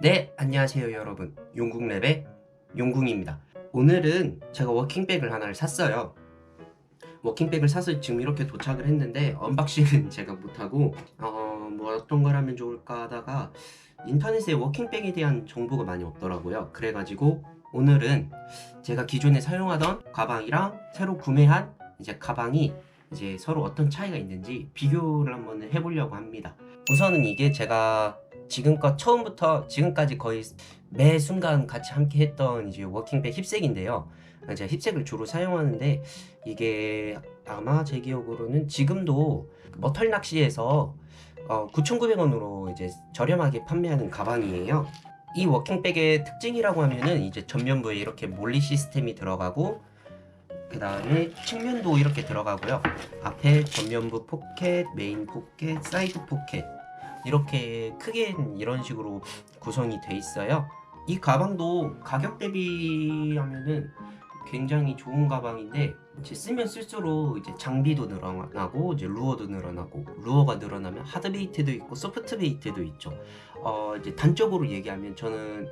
네, 안녕하세요 여러분. 용궁랩의 용궁입니다. 오늘은 제가 워킹백을 하나를 샀어요. 워킹백을 사서 지금 이렇게 도착을 했는데 언박싱은 제가 못하고 어, 뭐 어떤 걸 하면 좋을까 하다가 인터넷에 워킹백에 대한 정보가 많이 없더라고요. 그래가지고 오늘은 제가 기존에 사용하던 가방이랑 새로 구매한 이제 가방이 이제 서로 어떤 차이가 있는지 비교를 한번 해보려고 합니다. 우선은 이게 제가 지금껏 처음부터 지금까지 거의 매 순간 같이 함께 했던 이제 워킹백 힙색인데요. 제가 힙색을 주로 사용하는데 이게 아마 제 기억으로는 지금도 머털 낚시에서 어, 9,900원으로 이제 저렴하게 판매하는 가방이에요. 이 워킹백의 특징이라고 하면은 이제 전면부에 이렇게 몰리 시스템이 들어가고 그 다음에 측면도 이렇게 들어가고요. 앞에 전면부 포켓, 메인 포켓, 사이드 포켓 이렇게 크게 이런 식으로 구성이 돼 있어요. 이 가방도 가격 대비하면은 굉장히 좋은 가방인데 이제 쓰면 쓸수록 이제 장비도 늘어나고 이제 루어도 늘어나고 루어가 늘어나면 하드 베이트도 있고 소프트 베이트도 있죠. 어 이제 단적으로 얘기하면 저는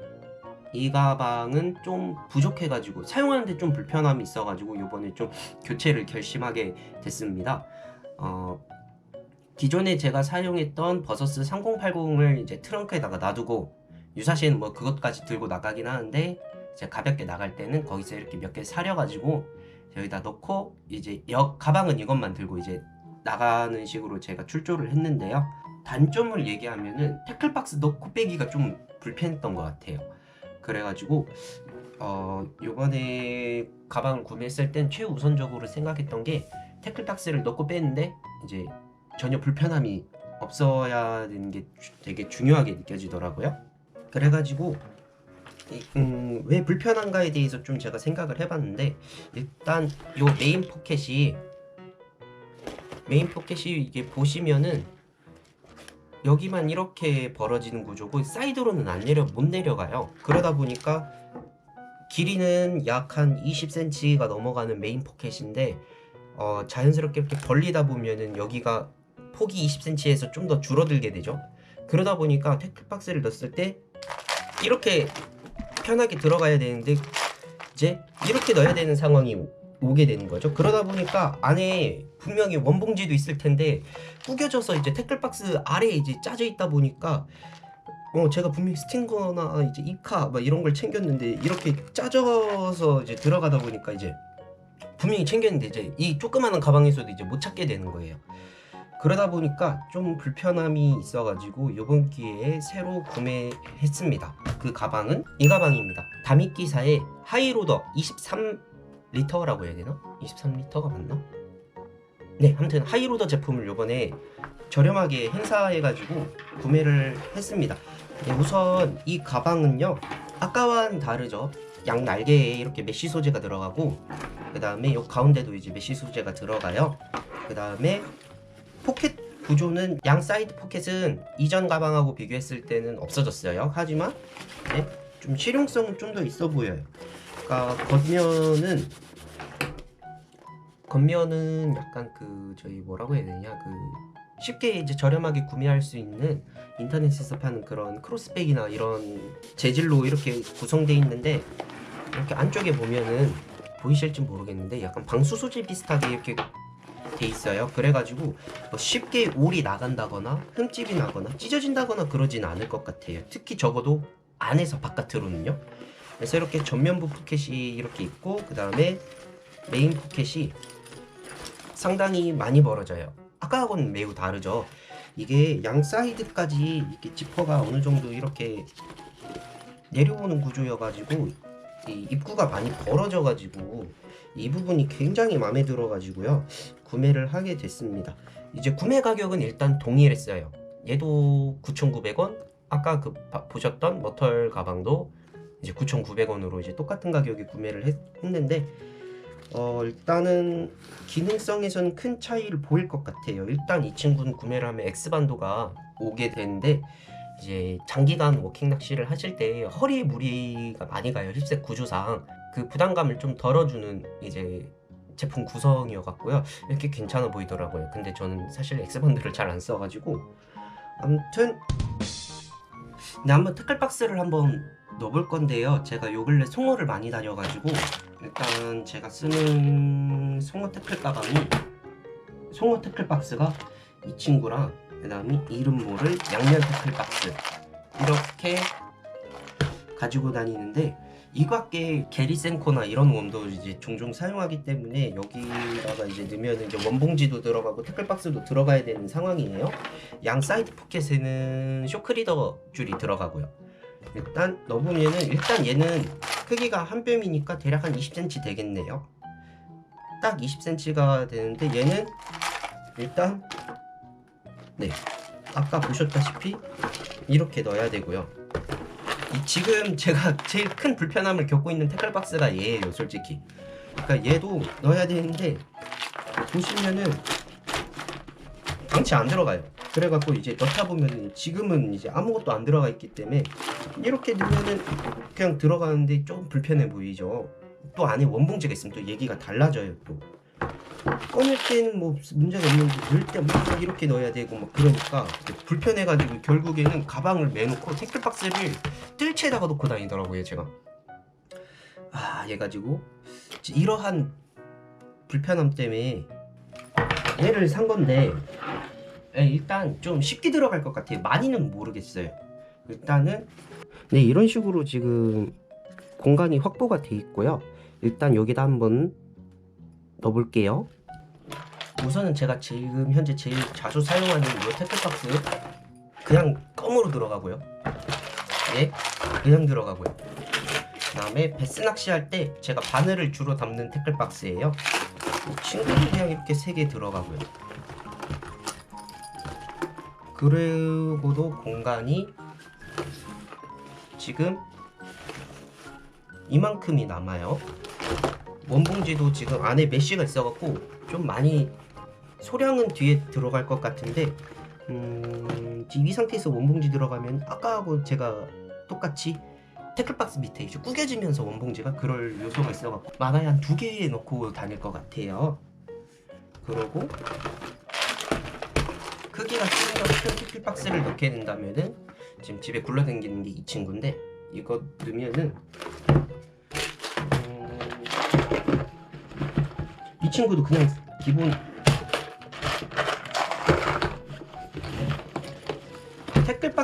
이 가방은 좀 부족해가지고 사용하는데 좀 불편함이 있어가지고 이번에 좀 교체를 결심하게 됐습니다. 어 기존에 제가 사용했던 버서스 3080을 이제 트렁크에다가 놔두고 유사시에는 뭐 그것까지 들고 나가긴 하는데 제가 가볍게 나갈 때는 거기서 이렇게 몇 개 사려가지고 여기다 넣고 이제 여, 가방은 이것만 들고 이제 나가는 식으로 제가 출조를 했는데요. 단점을 얘기하면은 태클박스 넣고 빼기가 좀 불편했던 것 같아요. 그래가지고 어 요번에 가방을 구매했을 땐 최우선적으로 생각했던 게 태클박스를 넣고 빼는데 이제 전혀 불편함이 없어야 되는 게 주- 되게 중요하게 느껴지더라고요. 그래가지고 이- 음, 왜 불편한가에 대해서 좀 제가 생각을 해봤는데 일단 요 메인 포켓이 메인 포켓이 이게 보시면은 여기만 이렇게 벌어지는 구조고 사이드로는 안 내려 못 내려가요. 그러다 보니까 길이는 약 한 20cm가 넘어가는 메인 포켓인데 어, 자연스럽게 이렇게 벌리다 보면은 여기가 폭이 20cm에서 좀 더 줄어들게 되죠. 그러다 보니까 태클박스를 넣었을 때 이렇게 편하게 들어가야 되는데 이제 이렇게 넣어야 되는 상황이 오- 오게 되는 거죠. 그러다 보니까 안에 분명히 원봉지도 있을 텐데 구겨져서 이제 태클박스 아래에 이제 짜져 있다 보니까 어 제가 분명히 스팅거나 이제 이카 막 이런 걸 챙겼는데 이렇게 짜져서 이제 들어가다 보니까 이제 분명히 챙겼는데 이제 이 조그마한 가방에서도 이제 못 찾게 되는 거예요. 그러다 보니까 좀 불편함이 있어가지고 이번 기회에 새로 구매했습니다. 그 가방은 이 가방입니다. 다미끼사의 하이로더 23리터라고 해야 되나? 23리터가 맞나? 네, 아무튼 하이로더 제품을 이번에 저렴하게 행사해가지고 구매를 했습니다. 네, 우선 이 가방은요, 아까와는 다르죠. 양 날개에 이렇게 메쉬 소재가 들어가고, 그 다음에 이 가운데도 이제 메쉬 소재가 들어가요. 그 다음에 포켓 구조는 양 사이드 포켓은 이전 가방하고 비교했을 때는 없어졌어요. 하지만 네, 좀 실용성은 좀 더 있어 보여요. 그러니까 겉면은 겉면은 약간 그 저희 뭐라고 해야 되냐 그 쉽게 이제 저렴하게 구매할 수 있는 인터넷에서 파는 그런 크로스백이나 이런 재질로 이렇게 구성되어 있는데 이렇게 안쪽에 보면은 보이실지 모르겠는데 약간 방수 소재 비슷하게 이렇게 돼 있어요. 그래가지고 뭐 쉽게 올이 나간다거나 흠집이 나거나 찢어진다거나 그러진 않을 것 같아요. 특히 적어도 안에서 바깥으로는요. 그래서 이렇게 전면부 포켓이 이렇게 있고 그 다음에 메인 포켓이 상당히 많이 벌어져요. 아까하고는 매우 다르죠. 이게 양 사이드까지 이렇게 지퍼가 어느 정도 이렇게 내려오는 구조여가지고 이 입구가 많이 벌어져 가지고 이 부분이 굉장히 마음에 들어 가지고요 구매를 하게 됐습니다. 이제 구매 가격은 일단 동일했어요. 얘도 9,900원. 아까 그 바- 보셨던 머털 가방도 이제 9,900원으로 이제 똑같은 가격에 구매를 했, 했는데 어 일단은 기능성에선 큰 차이를 보일 것 같아요. 일단 이 친구는 구매를 하면 X반도가 오게 되는데 이제 장기간 워킹 낚시를 하실 때 허리에 무리가 많이 가요. 힙색 구조상 그 부담감을 좀 덜어주는 이제 제품 구성이어 갖고요. 이렇게 괜찮아 보이더라고요. 근데 저는 사실 X반도를 잘 안 써가지고 아무튼 근데 한번 태클 박스를 한번 넣어볼 건데요. 제가 요 근래 송어를 많이 다녀가지고 일단 제가 쓰는 송어 태클 가방이 송어 태클 박스가 이 친구랑 그 다음에 이름 모를 양면 태클 박스 이렇게 가지고 다니는데 이 밖에 게리센코나 이런 웜도 이제 종종 사용하기 때문에 여기다가 이제 넣으면 이제 원봉지도 들어가고 태클박스도 들어가야 되는 상황이에요. 양 사이드 포켓에는 쇼크리더 줄이 들어가고요. 일단 넣어보면은 일단 얘는 크기가 한 뼘이니까 대략 한 20cm 되겠네요. 딱 20cm가 되는데 얘는 일단 네. 아까 보셨다시피 이렇게 넣어야 되고요. 이 지금 제가 제일 큰 불편함을 겪고 있는 태클박스가 얘예요 솔직히. 그러니까 얘도 넣어야 되는데 보시면은 방치 안 들어가요. 그래갖고 이제 넣다 보면은 지금은 이제 아무것도 안 들어가 있기 때문에 이렇게 넣으면은 그냥 들어가는데 좀 불편해 보이죠. 또 안에 원봉지가 있으면 또 얘기가 달라져요 또 꺼낼 때는 뭐 문제가 없는데 넣을 때막 이렇게 넣어야 되고 막 그러니까 불편해가지고 결국에는 가방을 매놓고 태클박스를 뜰채에다가 놓고 다니더라고요 제가. 아 얘 가지고 이러한 불편함 때문에 얘를 산 건데 예, 일단 좀 쉽게 들어갈 것 같아요. 많이는 모르겠어요. 일단은 네 이런 식으로 지금 공간이 확보가 돼 있고요. 일단 여기다 한번 넣어볼게요 우선은 제가 지금 현재 제일 자주 사용하는 이 태클박스 그냥 껌으로 들어가고요. 예 그냥 들어가고요. 그 다음에 베스 낚시할 때 제가 바늘을 주로 담는 태클박스예요. 친구도 그냥 이렇게 세개 들어가고요. 그리고도 공간이 지금 이만큼이 남아요. 원봉지도 지금 안에 메쉬가 있어갖고 좀 많이 소량은 뒤에 들어갈 것 같은데 음, 이 상태에서 원봉지 들어가면 아까하고 제가 똑같이 태클박스 밑에 이제 구겨지면서 원봉지가 그럴 요소가 있어갖고 많아야 한 두 개 넣고 다닐 것 같아요. 그러고 크기가 좀더 큰 태클박스를 넣게 된다면은 지금 집에 굴러다니는 게 이 친구인데 이거 넣으면은 음, 이 친구도 그냥 기본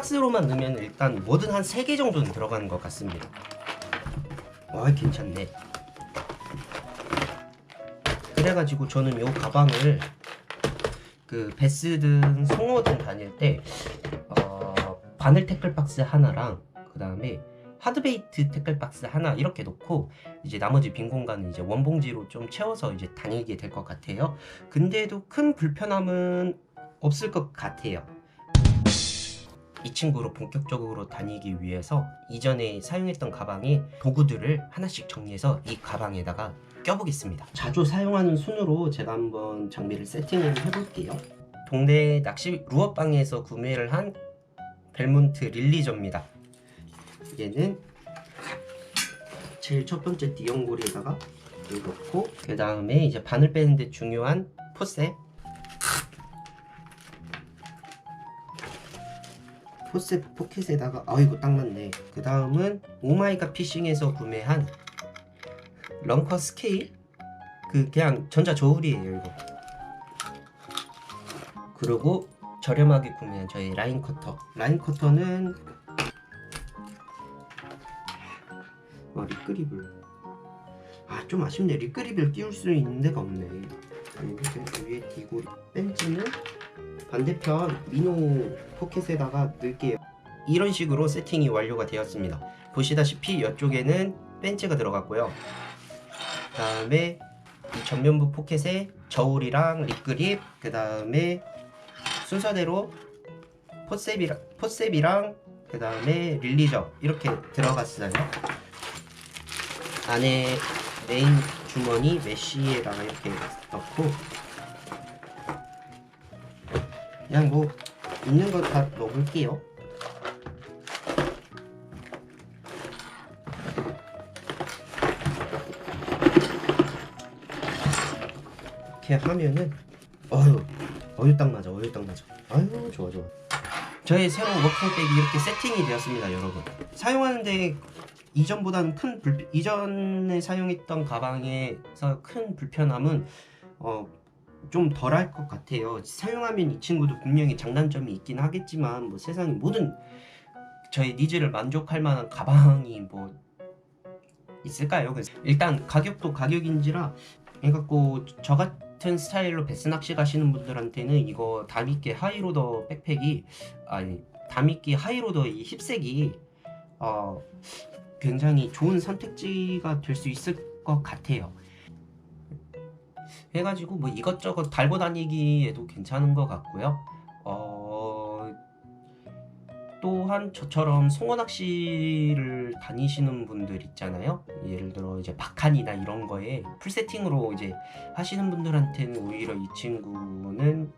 박스로만 넣으면 일단 뭐든 한 3개 정도는 들어가는 것 같습니다. 와 괜찮네. 그래가지고 저는 요 가방을 그 베스든 송어든 다닐 때 어, 바늘 태클 박스 하나랑 그 다음에 하드베이트 태클 박스 하나 이렇게 놓고 이제 나머지 빈 공간은 이제 원봉지로 좀 채워서 이제 다니게 될 것 같아요. 근데도 큰 불편함은 없을 것 같아요. 이 친구로 본격적으로 다니기 위해서 이전에 사용했던 가방에 도구들을 하나씩 정리해서 이 가방에다가 껴보겠습니다. 자주 사용하는 순으로 제가 한번 장비를 세팅을 해볼게요. 동네 낚시 루어방에서 구매를 한 벨몬트 릴리저입니다. 얘는 제일 첫 번째 띠용고리에다가 이걸 넣고 그 다음에 이제 바늘 빼는데 중요한 포셉 포셉 포켓에다가 아 이거 딱 맞네. 그 다음은 오마이갓 피싱에서 구매한 런커 스케일? 그 그냥 전자 저울이에요 이거. 그리고 저렴하게 구매한 저희 라인 커터. 라인 커터는 아 립그립을. 아 좀 아쉽네. 립그립을 끼울 수 있는 데가 없네. 이렇게 위에 디고 벤치는 반대편 미노 포켓에다가 넣을게요. 이런 식으로 세팅이 완료가 되었습니다. 보시다시피 이쪽에는 벤치가 들어갔고요. 그 다음에 이 전면부 포켓에 저울이랑 립그립 그 다음에 순서대로 포셉이랑, 포셉이랑 그 다음에 릴리저 이렇게 들어갔어요. 안에 메인 주머니 메쉬에다가 이렇게 넣고 그냥 뭐 있는 거다 넣어볼게요. 이렇게 하면은 어휴 어휴 딱 맞아 어휴 딱 맞아. 아유 좋아 좋아. 저의 새로운 워킹백이 이렇게 세팅이 되었습니다, 여러분. 사용하는데 이전보다는 큰 불, 이전에 사용했던 가방에서 큰 불편함은 어, 좀 덜 할 것 같아요. 사용하면 이 친구도 분명히 장단점이 있긴 하겠지만 뭐 세상의 모든 저의 니즈를 만족할 만한 가방이 뭐 있을까요? 그래서 일단 가격도 가격인지라 해갖고 저 같은 스타일로 베스 낚시 가시는 분들한테는 이거 다미끼 하이로더 백팩이 아니 다미끼 하이로더 이 힙색이 어 굉장히 좋은 선택지가 될 수 있을 것 같아요. 해가지고 뭐 이것저것 달고 다니기에도 괜찮은 것 같고요. 어 또한 저처럼 송어 낚시를 다니시는 분들 있잖아요. 예를 들어 이제 박한이나 이런 거에 풀 세팅으로 이제 하시는 분들한테는 오히려 이 친구는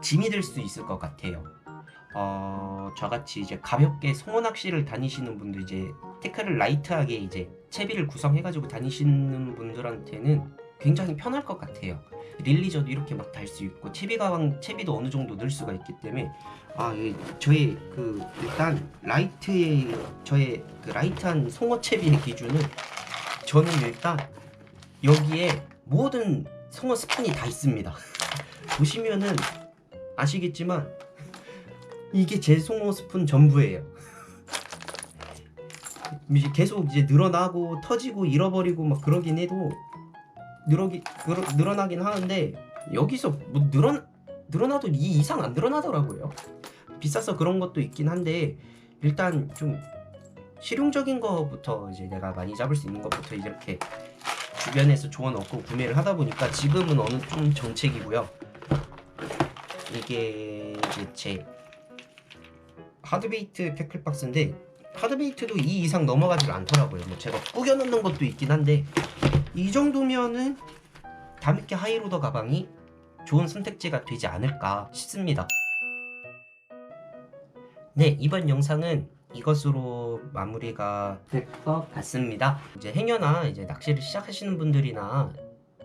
짐이 될 수 있을 것 같아요. 어, 저같이 이제 가볍게 송어 낚시를 다니시는 분들 이제 태클을 라이트하게 이제 채비를 구성해가지고 다니시는 분들한테는 굉장히 편할 것 같아요. 릴리저도 이렇게 막 달 수 있고 채비 가방 채비도 어느 정도 넣을 수가 있기 때문에 아 예, 저의 그 일단 라이트의 저의 그 라이트한 송어 채비의 기준은 저는 일단 여기에 모든 송어 스푼이 다 있습니다. 보시면은 아시겠지만 이게 제 송어 스푼 전부예요. 이제 계속 이제 늘어나고 터지고 잃어버리고 막 그러긴 해도 늘어기 늘어, 늘어나긴 하는데 여기서 뭐 늘어 늘어나도 이 이상 안 늘어나더라고요. 비싸서 그런 것도 있긴 한데 일단 좀 실용적인 거부터 이제 내가 많이 잡을 수 있는 것부터 이렇게 주변에서 조언 얻고 구매를 하다 보니까 지금은 어느 좀 정책이고요. 이게 제 하드베이트 태클박스인데 하드베이트도 2 이상 넘어가지가 않더라고요. 뭐 제가 꾸겨 넣는 것도 있긴 한데 이 정도면은 다미끼 하이로더 가방이 좋은 선택지가 되지 않을까 싶습니다. 네, 이번 영상은 이것으로 마무리가 될 것 같습니다. 이제 행여나 이제 낚시를 시작하시는 분들이나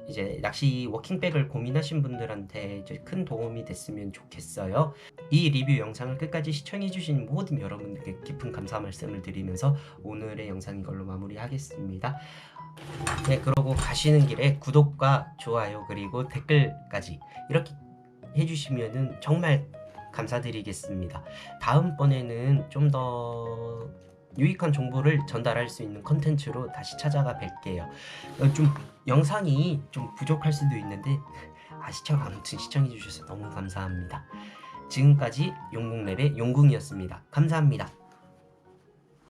이제 낚시 워킹백을 고민하신 분들한테 이제 큰 도움이 됐으면 좋겠어요. 이 리뷰 영상을 끝까지 시청해주신 모든 여러분들께 깊은 감사 말씀을 드리면서 오늘의 영상 이걸로 마무리하겠습니다. 네, 그러고 가시는 길에 구독과 좋아요 그리고 댓글까지 이렇게 해주시면은 정말 감사드리겠습니다. 다음번에는 좀 더 유익한 정보를 전달할 수 있는 컨텐츠로 다시 찾아가 뵐게요. 어, 좀 영상이 좀 부족할 수도 있는데 아 시청 아무튼 시청해 주셔서 너무 감사합니다. 지금까지 용궁랩의 용궁이었습니다. 감사합니다.